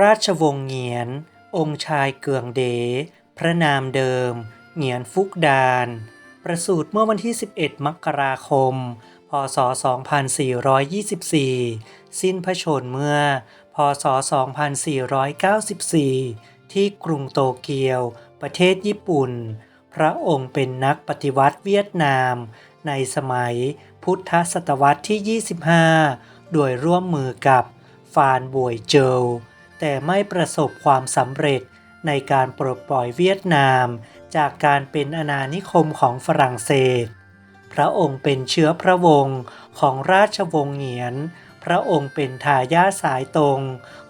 ราชวงศ์เหงียน องค์ชายเกืองเด พระนามเดิม เหงียนฟุกดาน ประสูติเมื่อวันที่ 11 มกราคม พศ 2424 สิ้นพระชนม์เมื่อ พศ 2494 ที่กรุงโตเกียว ประเทศญี่ปุ่น พระองค์เป็นนักปฏิวัติเวียดนาม ในสมัยพุทธศตวรรษที่ 25 โดยร่วมมือกับฟานบวยเจว แต่ไม่ประสบความสำเร็จในการปลดปล่อยเวียดนาม จากการเป็นอาณานิคมของฝรั่งเศส พระองค์เป็นเชื้อพระวงศ์ของราชวงศ์เหงียน พระองค์เป็นทายาทสายตรง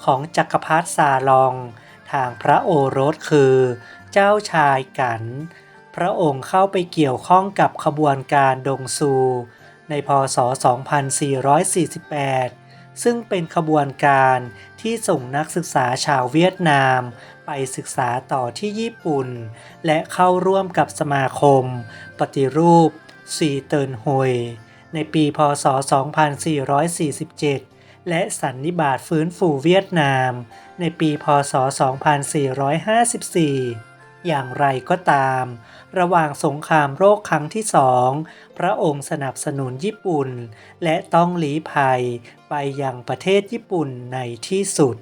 ของจักรพรรดิซาลอง ทางพระโอรสคือ เจ้าชายกัน พระองค์เข้าไปเกี่ยวข้องกับขบวนการดงซู ในพศ 2448 ซึ่งเป็นขบวนการ ที่ส่งนักศึกษาชาวเวียดนาม ไปศึกษาต่อที่ญี่ปุ่น และเข้าร่วมกับสมาคม ปฏิรูปซีเตินฮวยในปีพศ 2447 และสันนิบาตฟื้นฟูเวียดนาม ในปีพศ 2454 อย่างไรก็ตาม ระหว่างสงครามโรคครั้งที่สองพระองค์สนับสนุนญี่ปุ่น และต้องหลีภัยไปยังประเทศญี่ปุ่นในที่สุด